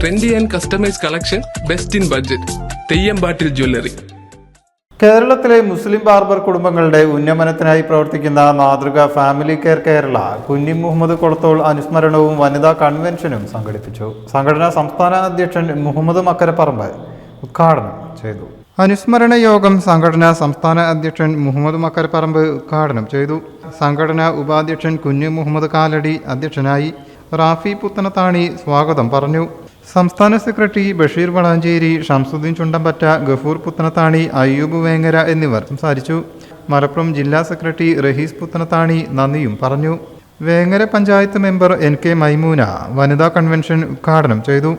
Trendy and customise collection best in budget Theyyampattil jewellery കേരളത്തിലെ മുസ്ലിം barber കുടുംബങ്ങളുടെ ഉന്നമനത്തിനായി പ്രവർത്തിക്കുന്ന മാതൃക ഫാമിലി കെയർ കേരള കുഞ്ഞി മുഹമ്മദ് കൊളത്തോൾ അനുസ്മരണവും വനിതാ കൺവെൻഷനും സംഘടിപ്പിച്ചു. സംഘടനാ സംസ്ഥാന അധ്യക്ഷൻ മുഹമ്മദ് മക്കരപ്പറമ്പ് ഉദ്ഘാടനം ചെയ്തു. അനുസ്മരണ യോഗം സംഘടനാ സംസ്ഥാന അധ്യക്ഷൻ മുഹമ്മദ് മക്കരപ്പറമ്പ് ഉദ്ഘാടനം ചെയ്തു. സംഘടനാ ഉപാധ്യക്ഷൻ കുഞ്ഞു മുഹമ്മദ് കാലടി അധ്യക്ഷനായി റാഫി പുത്തനത്താണി സ്വാഗതം പറഞ്ഞു. സംസ്ഥാന സെക്രട്ടറി ബഷീർ വളാഞ്ചേരി ഷംസുദ്ദീൻ ചുണ്ടമ്പറ്റ ഗഫൂർ പുത്തനത്താണി അയ്യൂബ് വേങ്ങര എന്നിവർ സംസാരിച്ചു. മലപ്പുറം ജില്ലാ സെക്രട്ടറി റഹീസ് പുത്തനത്താണി നന്ദിയും പറഞ്ഞു. Vengara panchayat member N K Maimoona വനിതാ കൺവെൻഷൻ ഉദ്ഘാടനം ചെയ്തു.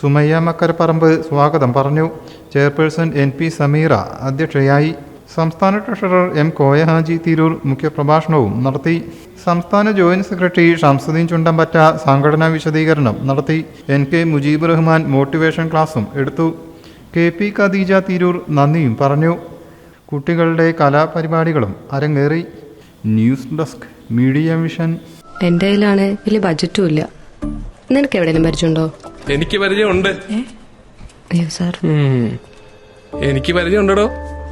സുമയ്യ മക്കരപ്പറമ്പ് സ്വാഗതം പറഞ്ഞു. ചെയർപേഴ്സൺ എൻ പി സമീറ അധ്യക്ഷയായി. സംസ്ഥാന ട്രഷറർ എം കോയഹാജി തിരൂർ മുഖ്യപ്രഭാഷണവും നടത്തി. സംസ്ഥാന ജോയിന്റ് സെക്രട്ടറി ഷംസുദ്ദീൻ ചുണ്ടമ്പറ്റ സംഘടനാ വിശദീകരണം നടത്തി. N K Mujeeb Rahman motivation ക്ലാസും എടുത്തു. കെ പി ഖദീജ തിരൂർ നന്ദിയും പറഞ്ഞു. കുട്ടികളുടെ കലാപരിപാടികളും അരങ്ങേറി. News desk media mission. എന്റെ കയ്യിലാണ് വലിയ ബജറ്റും ഇല്ല. നിനക്ക് എവിടെയെങ്കിലും പരിചയമുണ്ടോ? എനിക്ക് പരിചയമുണ്ട്. അയ്യോ സാർ. ഉം. എനിക്ക് പരിചയമുണ്ടോ